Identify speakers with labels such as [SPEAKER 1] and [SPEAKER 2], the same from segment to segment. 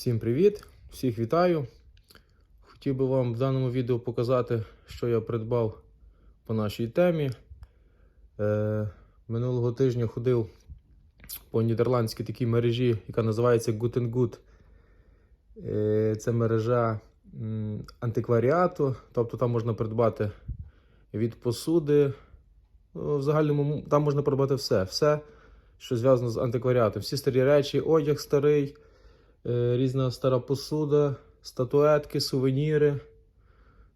[SPEAKER 1] Всім привіт! Всіх вітаю! Хотів би вам в даному відео показати, що я придбав по нашій темі. Е, минулого тижня ходив по нідерландській такій мережі, яка називається Good. Е, це мережа антикваріату, тобто там можна придбати від посуди. ну, В загальному там можна придбати все. Все, що зв'язано з антикваріатом. Всі старі речі, одяг старий різна стара посуда, статуетки, сувеніри.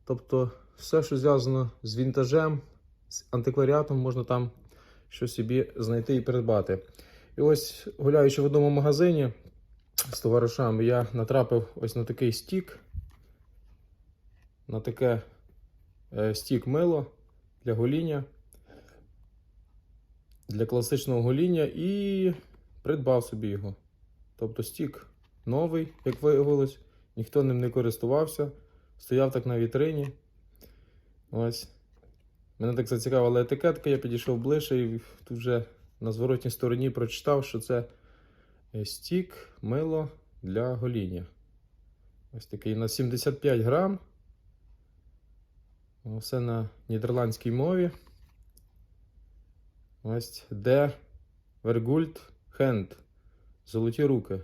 [SPEAKER 1] Тобто все, що зв'язано з вінтажем, з антикваріатом, можна там щось собі знайти і придбати. І ось, гуляючи в одному магазині з товаришами, я натрапив ось на такий стік, на таке е, стік мило для гоління, для класичного гоління і придбав собі його. Тобто стік новий, як виявилось, ніхто ним не користувався, стояв так на вітрині. Ось. Мене так зацікавила етикетка, я підійшов ближче і тут вже на зворотній стороні прочитав, що це е, стік мило для гоління. Ось такий на 75 грам. Все на нідерландській мові. Ось де Вергульт Хенд. Золоті руки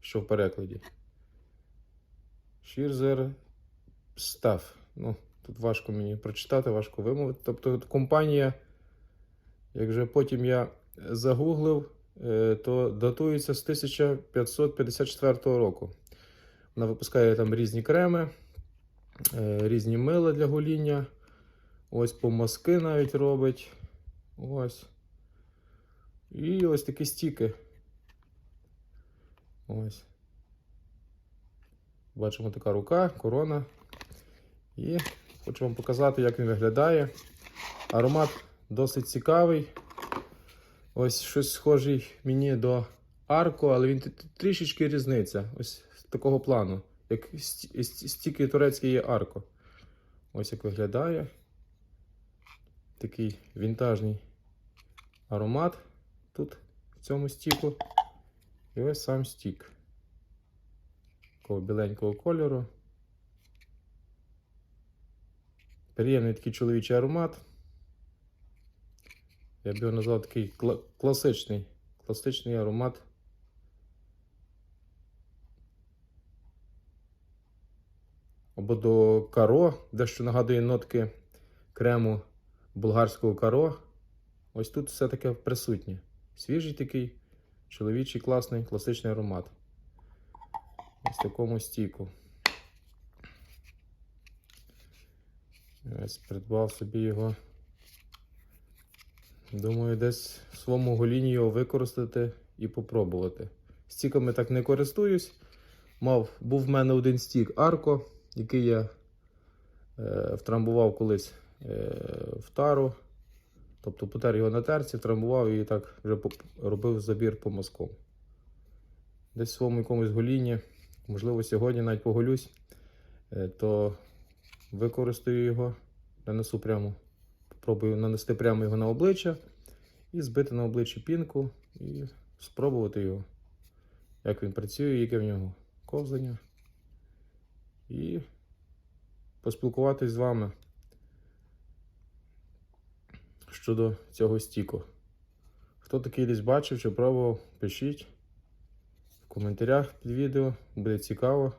[SPEAKER 1] що в перекладі. Шірзер став. Ну, тут важко мені прочитати, важко вимовити. Тобто компанія, як вже потім я загуглив, е, то датується з 1554 року. Вона випускає там різні креми, е, різні мила для гоління. Ось помазки навіть робить. Ось. І ось такі стіки. Ось. Бачимо така рука, корона. І хочу вам показати, як він виглядає. Аромат досить цікавий. Ось щось схожий мені до арко, але він трішечки різниця. Ось з такого плану. Як стільки турецький є арко. Ось як виглядає. Такий вінтажний аромат тут в цьому стіку. І ось сам стік. Такого біленького кольору. Приємний такий чоловічий аромат. Я б його назвав такий кла класичний, класичний аромат. Або до каро, дещо нагадує нотки крему болгарського каро. Ось тут все таке присутнє. Свіжий такий чоловічий класний класичний аромат. Ось такому стіку. Ось придбав собі його. Думаю, десь в своєму голінні його використати і попробувати. Стіками так не користуюсь. Мав, Був в мене один стік Арко, який я е, втрамбував колись е, в тару. Тобто потер його на терці, втрамбував і так вже робив забір по мазкам. Десь в своєму якомусь голінні, можливо, сьогодні навіть поголюсь, е, то використаю його, нанесу прямо, спробую нанести прямо його на обличчя і збити на обличчі пінку і спробувати його, як він працює, яке в нього ковзання. І поспілкуватись з вами щодо цього стіку. Хто такий десь бачив чи пробував, пишіть в коментарях під відео. Буде цікаво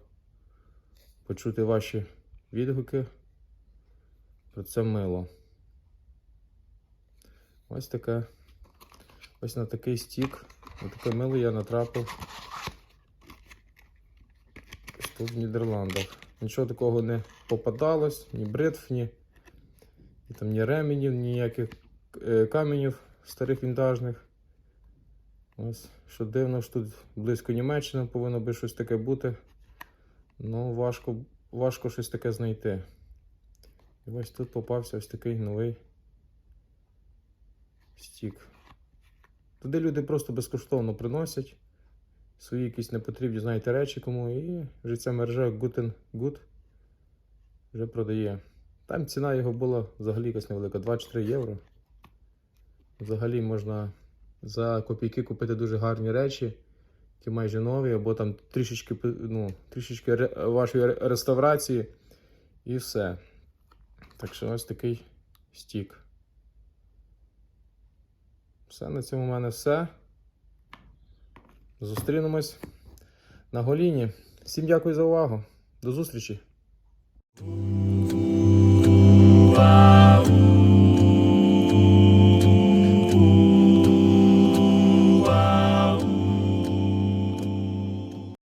[SPEAKER 1] почути ваші відгуки про це мило. Ось таке. Ось на такий стік. На таке мило я натрапив тут в Нідерландах. Нічого такого не попадалось, ні бритв, ні, ні, ременів, ніяких каменів старих вінтажних. Ось, що дивно, що тут близько Німеччини повинно би щось таке бути. Ну, важко важко щось таке знайти. І ось тут попався ось такий новий стік. Туди люди просто безкоштовно приносять свої якісь непотрібні, знаєте, речі кому, і вже ця мережа Guten Good вже продає. Там ціна його була взагалі якась невелика, 24 євро. Взагалі можна за копійки купити дуже гарні речі які майже нові, або там трішечки, ну, трішечки вашої реставрації. І все. Так що ось такий стік. Все, на цьому в мене все. Зустрінемось на голіні. Всім дякую за увагу. До зустрічі!